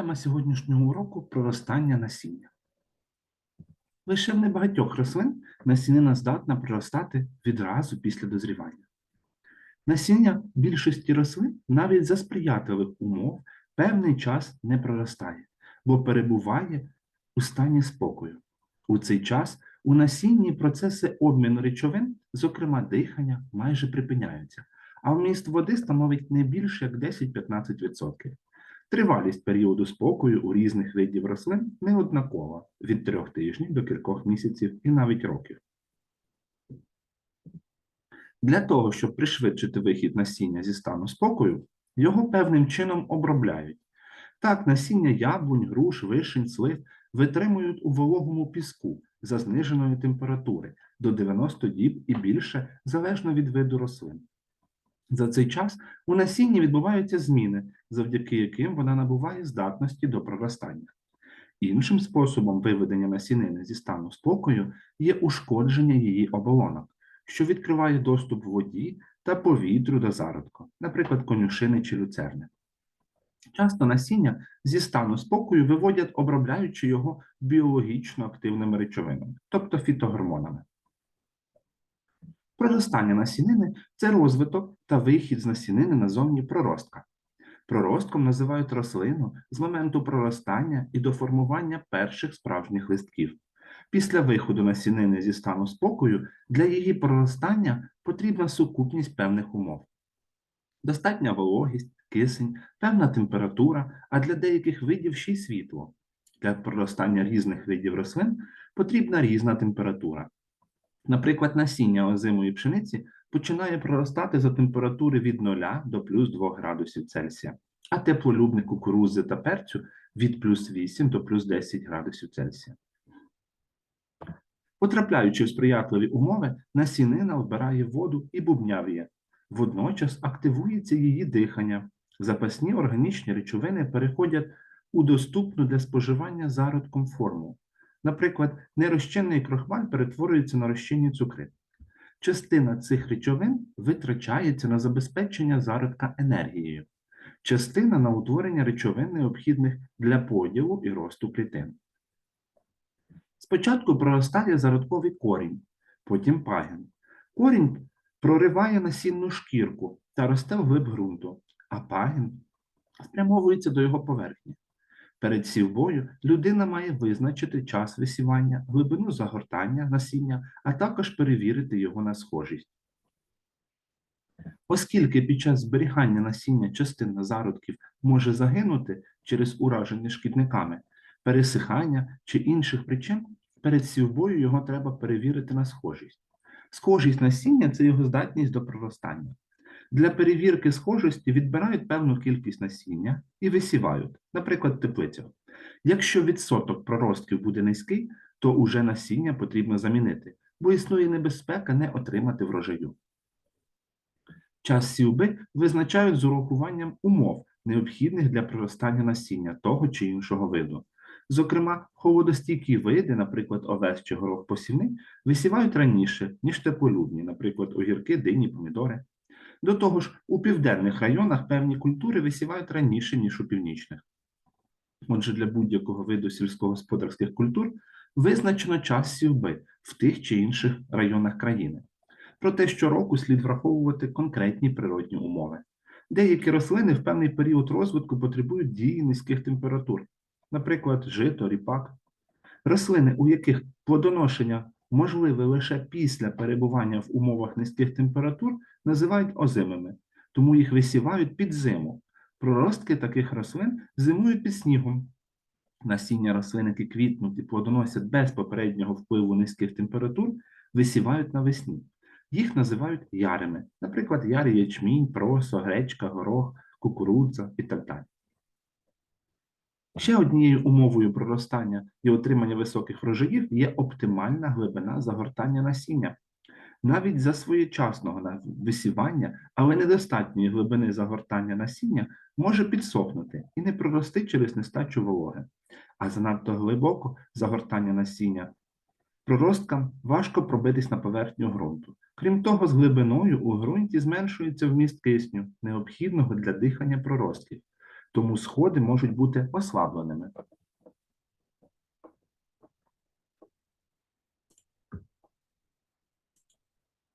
Тема сьогоднішнього уроку проростання насіння. Лише в небагатьох рослин насінина здатна проростати відразу після дозрівання. Насіння більшості рослин навіть за сприятливих умов певний час не проростає, бо перебуває у стані спокою. У цей час у насінні процеси обміну речовин, зокрема дихання, майже припиняються, а вміст води становить не більше як 10-15%. Тривалість періоду спокою у різних видів рослин неоднакова від трьох тижнів до кількох місяців і навіть років. Для того, щоб пришвидшити вихід насіння зі стану спокою, його певним чином обробляють. Так, насіння яблунь, груш, вишень, слив витримують у вологому піску за зниженої температури до 90 діб і більше, залежно від виду рослин. За цей час у насінні відбуваються зміни, завдяки яким вона набуває здатності до проростання. Іншим способом виведення насінини зі стану спокою є ушкодження її оболонок, що відкриває доступ воді та повітрю до зародку, наприклад, конюшини чи люцерни. Часто насіння зі стану спокою виводять, обробляючи його біологічно активними речовинами, тобто фітогормонами. Проростання насінини це розвиток та вихід з насінини назовні проростка. Проростком називають рослину з моменту проростання і до формування перших справжніх листків. Після виходу насінини зі стану спокою для її проростання потрібна сукупність певних умов. Достатня вологість, кисень, певна температура, а для деяких видів ще й світло. Для проростання різних видів рослин потрібна різна температура. Наприклад, насіння озимої пшениці починає проростати за температури від 0 до плюс 2 градусів Цельсія, а теплолюбник кукурузи та перцю від плюс 8 до плюс 10 градусів Цельсія. Потрапляючи в сприятливі умови, насінина вбирає воду і бубнявіє. Водночас активується її дихання. Запасні органічні речовини переходять у доступну для споживання зародком форму. Наприклад, нерозчинний крохмаль перетворюється на розчинні цукри. Частина цих речовин витрачається на забезпечення зародка енергією, частина на утворення речовин, необхідних для поділу і росту клітин. Спочатку проростає зародковий корінь, потім пагін. Корінь прориває насінну шкірку та росте вглиб ґрунту, а пагін спрямовується до його поверхні. Перед сівбою людина має визначити час висівання, глибину загортання насіння, а також перевірити його на схожість. Оскільки під час зберігання насіння частина зародків може загинути через ураження шкідниками, пересихання чи інших причин, перед сівбою його треба перевірити на схожість. Схожість насіння це його здатність до проростання. Для перевірки схожості відбирають певну кількість насіння і висівають, наприклад, теплицю. Якщо відсоток проростків буде низький, то уже насіння потрібно замінити, бо існує небезпека не отримати врожаю. Час сівби визначають з урахуванням умов, необхідних для проростання насіння того чи іншого виду. Зокрема, холодостійкі види, наприклад, овес чи горох посівний, висівають раніше, ніж теплолюбні, наприклад, огірки, дині, помідори. До того ж, у південних районах певні культури висівають раніше, ніж у північних. Отже, для будь-якого виду сільськогосподарських культур визначено час сівби в тих чи інших районах країни. Проте щороку слід враховувати конкретні природні умови. Деякі рослини в певний період розвитку потребують дії низьких температур, наприклад, жито, ріпак. Рослини, у яких плодоношення можливе лише після перебування в умовах низьких температур, називають озимими, тому їх висівають під зиму. Проростки таких рослин зимують під снігом. Насіння рослин, які квітнуть і плодоносять без попереднього впливу низьких температур, висівають навесні. Їх називають ярими, наприклад, ярий ячмінь, просо, гречка, горох, кукурудза і так далі. Ще однією умовою проростання і отримання високих врожаїв є оптимальна глибина загортання насіння. Навіть за своєчасного висівання, але недостатньої глибини загортання насіння може підсохнути і не прорости через нестачу вологи, а занадто глибоко загортання насіння проросткам важко пробитись на поверхню ґрунту. Крім того, з глибиною у ґрунті зменшується вміст кисню, необхідного для дихання проростків. Тому сходи можуть бути ослабленими.